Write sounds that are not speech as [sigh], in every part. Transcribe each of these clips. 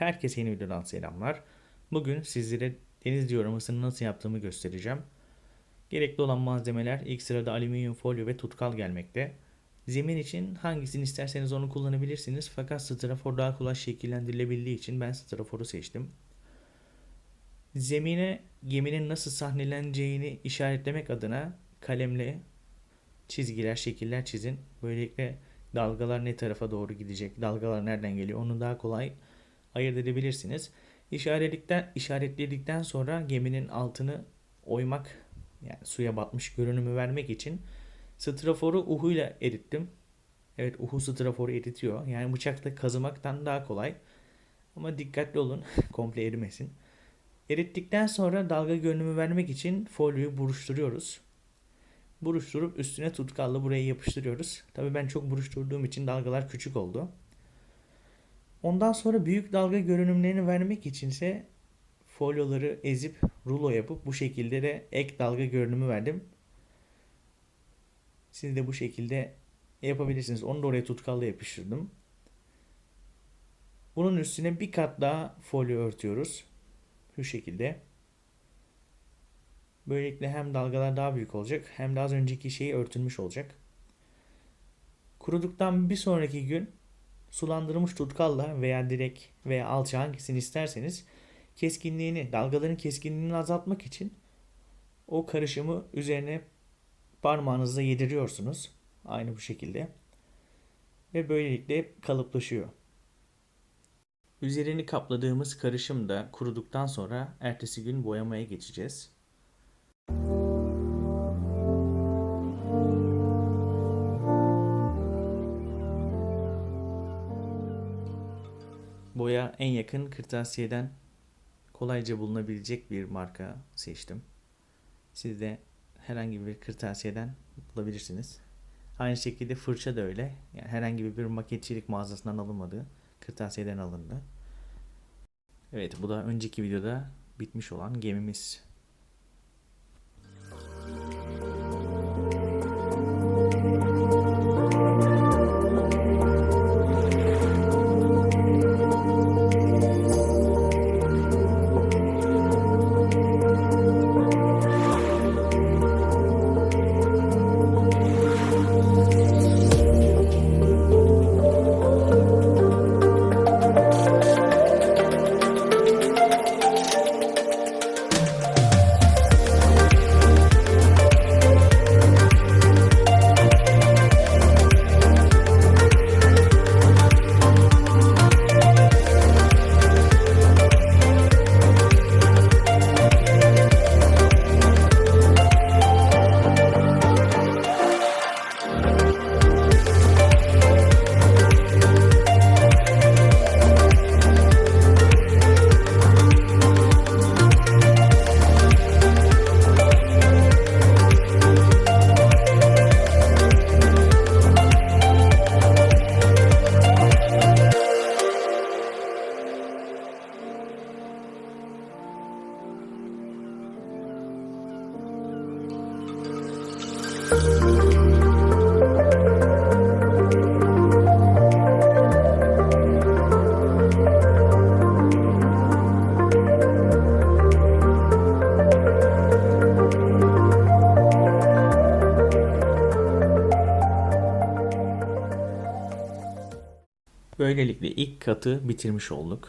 Herkese yeni videodan selamlar. Bugün sizlere deniz dioramasını nasıl yaptığımı göstereceğim. Gerekli olan malzemeler ilk sırada alüminyum folyo ve tutkal gelmekte. Zemin için hangisini isterseniz onu kullanabilirsiniz. Fakat strafor daha kolay şekillendirilebildiği için ben straforu seçtim. Zemine geminin nasıl sahneleneceğini işaretlemek adına kalemle çizgiler, şekiller çizin. Böylelikle dalgalar ne tarafa doğru gidecek, dalgalar nereden geliyor onu daha kolay ayırt edebilirsiniz. İşaretledikten, işaretledikten sonra geminin altını oymak yani suya batmış görünümü vermek için straforu uhuyla erittim. Evet uhu straforu eritiyor. Yani bıçakla kazımaktan daha kolay. Ama dikkatli olun [laughs] komple erimesin. Erittikten sonra dalga görünümü vermek için folyoyu buruşturuyoruz. Buruşturup üstüne tutkalla buraya yapıştırıyoruz. Tabii ben çok buruşturduğum için dalgalar küçük oldu. Ondan sonra büyük dalga görünümlerini vermek içinse folyoları ezip rulo yapıp bu şekilde de ek dalga görünümü verdim. Siz de bu şekilde yapabilirsiniz. Onu da oraya tutkalla yapıştırdım. Bunun üstüne bir kat daha folyo örtüyoruz. Şu şekilde. Böylelikle hem dalgalar daha büyük olacak hem de az önceki şeyi örtülmüş olacak. Kuruduktan bir sonraki gün sulandırılmış tutkalla veya direk veya alçı hangisini isterseniz keskinliğini, dalgaların keskinliğini azaltmak için o karışımı üzerine parmağınızla yediriyorsunuz. Aynı bu şekilde. Ve böylelikle kalıplaşıyor. Üzerini kapladığımız karışım da kuruduktan sonra ertesi gün boyamaya geçeceğiz. Boya en yakın kırtasiyeden kolayca bulunabilecek bir marka seçtim. Siz de herhangi bir kırtasiyeden bulabilirsiniz. Aynı şekilde fırça da öyle. Yani herhangi bir maketçilik mağazasından alınmadı. Kırtasiyeden alındı. Evet bu da önceki videoda bitmiş olan gemimiz. Böylelikle ilk katı bitirmiş olduk.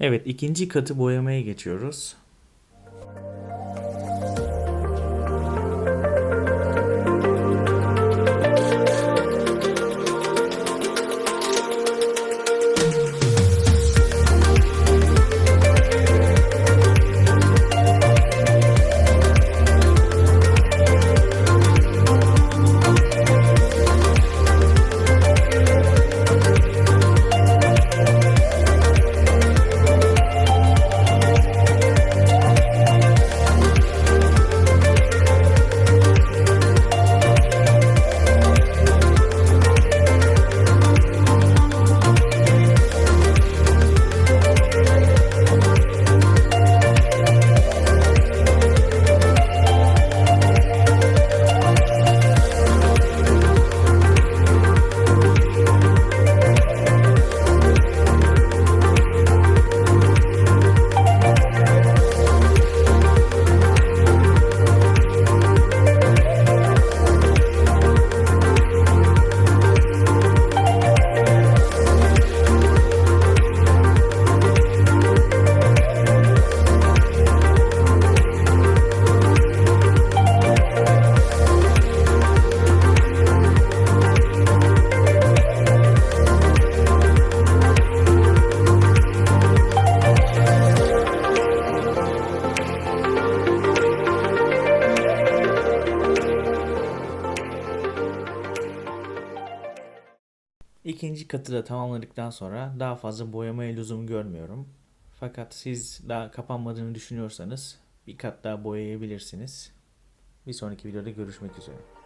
Evet, ikinci katı boyamaya geçiyoruz. İkinci katı da tamamladıktan sonra daha fazla boyamaya lüzum görmüyorum. Fakat siz daha kapanmadığını düşünüyorsanız bir kat daha boyayabilirsiniz. Bir sonraki videoda görüşmek üzere.